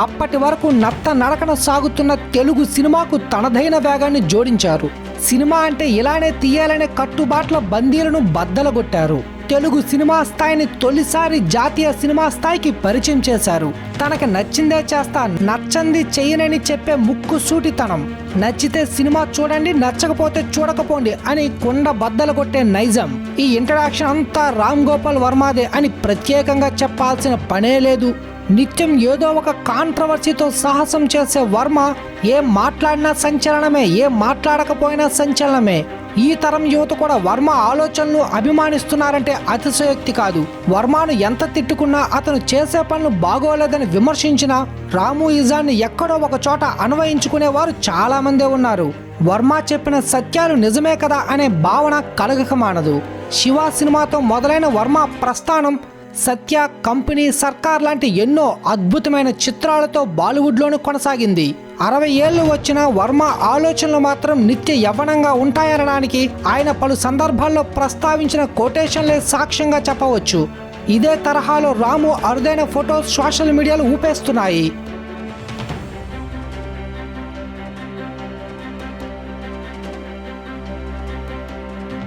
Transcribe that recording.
అప్పటి వరకు నత్త నడకన సాగుతున్న తెలుగు సినిమాకు తనదైన వేగాన్ని జోడించారు. సినిమా అంటే ఇలానే తీయాలనే కట్టుబాట్ల బందీలను బద్దలగొట్టారు. తెలుగు సినిమా స్థాయిని తొలిసారి జాతీయ సినిమా స్థాయికి పరిచయం చేశారు. తనకి నచ్చిందే చేస్తా నచ్చంది చెయ్యనని చెప్పే ముక్కు సూటితనం నచ్చితే సినిమా చూడండి నచ్చకపోతే చూడకపోండి అని కుండ బద్దలు కొట్టే నైజం. ఈ ఇంట్రడక్షన్ అంతా రామ్ గోపాల్ వర్మాదే అని ప్రత్యేకంగా చెప్పాల్సిన పనే లేదు. నిత్యం ఏదో ఒక కాంట్రవర్సీతో సాహసం చేసే వర్మ ఏం మాట్లాడినా సంచలనమే ఏం మాట్లాడకపోయినా సంచలనమే. ఈ తరం యువత కూడా వర్మ ఆలోచనలు అభిమానిస్తున్నారంటే అతిశయోక్తి కాదు. వర్మను ఎంత తిట్టుకున్నా అతను చేసే పనులు బాగోలేదని విమర్శించిన రాము ఇజాన్ని ఎక్కడో ఒక చోట అన్వయించుకునేవారు చాలా మందే ఉన్నారు. వర్మ చెప్పిన సత్యాలు నిజమే కదా అనే భావన కలగక మానదు. శివ సినిమాతో మొదలైన వర్మ ప్రస్థానం సత్య కంపెనీ సర్కార్ లాంటి ఎన్నో అద్భుతమైన చిత్రాలతో బాలీవుడ్లోనూ కొనసాగింది. అరవై ఏళ్ళు వచ్చిన వర్మ ఆలోచనలు మాత్రం నిత్య యవ్వనంగా ఉంటాయనడానికి ఆయన పలు సందర్భాల్లో ప్రస్తావించిన కోటేషన్లే సాక్ష్యంగా చెప్పవచ్చు. ఇదే తరహాలో రాము అరుదైన ఫోటోస్ సోషల్ మీడియాలో ఊపేస్తున్నాయి.